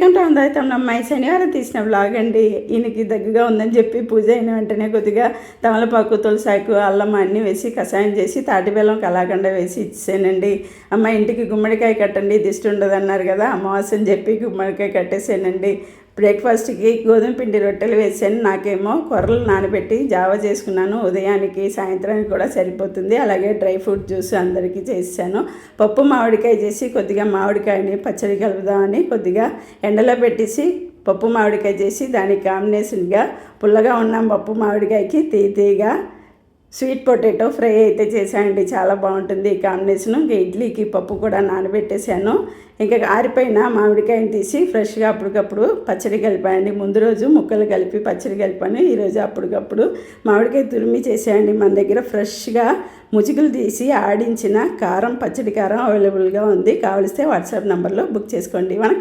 Welcome to అందరితం అమ్మాయి శనివారం తీసిన బ్లాగ్ అండి ఈయనకి దగ్గరగా ఉందని చెప్పి పూజ అయిన వెంటనే కొద్దిగా తమలపాకు తులసాకు అల్లం అన్నీ వేసి కషాయం చేసి తాటిబెల్లం కలాకండ వేసి ఇచ్చేసానండి. అమ్మ ఇంటికి గుమ్మడికాయ కట్టండి దిష్టి ఉండదు అన్నారు కదా అమావాస్య అని చెప్పి గుమ్మడికాయ కట్టేసానండి. బ్రేక్ఫాస్ట్కి గోధుమ పిండి రొట్టెలు వేసాను నాకేమో కొర్రలు నానబెట్టి జావ చేసుకున్నాను. ఉదయానికి సాయంత్రానికి కూడా సరిపోతుంది. అలాగే డ్రై ఫ్రూట్ జ్యూస్ అందరికీ చేశాను. పప్పు మామిడికాయ చేసి కొద్దిగా మామిడికాయని పచ్చడి కలుపుదామని కొద్దిగా ఎండలో పెట్టేసి పప్పు మామిడికాయ చేసి దానికి కాంబినేషన్గా పుల్లగా ఉన్న పప్పు మామిడికాయకి తీ తీగా స్వీట్ పొటాటో ఫ్రై అయితే చేశానండి చాలా బాగుంటుంది. ఈ కాంబినేషన్ ఇంకా ఇడ్లీకి పప్పు కూడా నానబెట్టేశాను. ఇంకా ఆరిపోయిన మామిడికాయని తీసి ఫ్రెష్గా అప్పటికప్పుడు పచ్చడి కలిపాయండి ముందు రోజు ముక్కలు కలిపి పచ్చడి కలిపాను. ఈరోజు అప్పటికప్పుడు మామిడికాయ తురిమి చేసేయండి మన దగ్గర ఫ్రెష్గా ముజుగులు తీసి ఆడించిన కారం పచ్చడి కారం అవైలబుల్గా ఉంది. కావలిస్తే వాట్సాప్ నెంబర్లో బుక్ చేసుకోండి. మన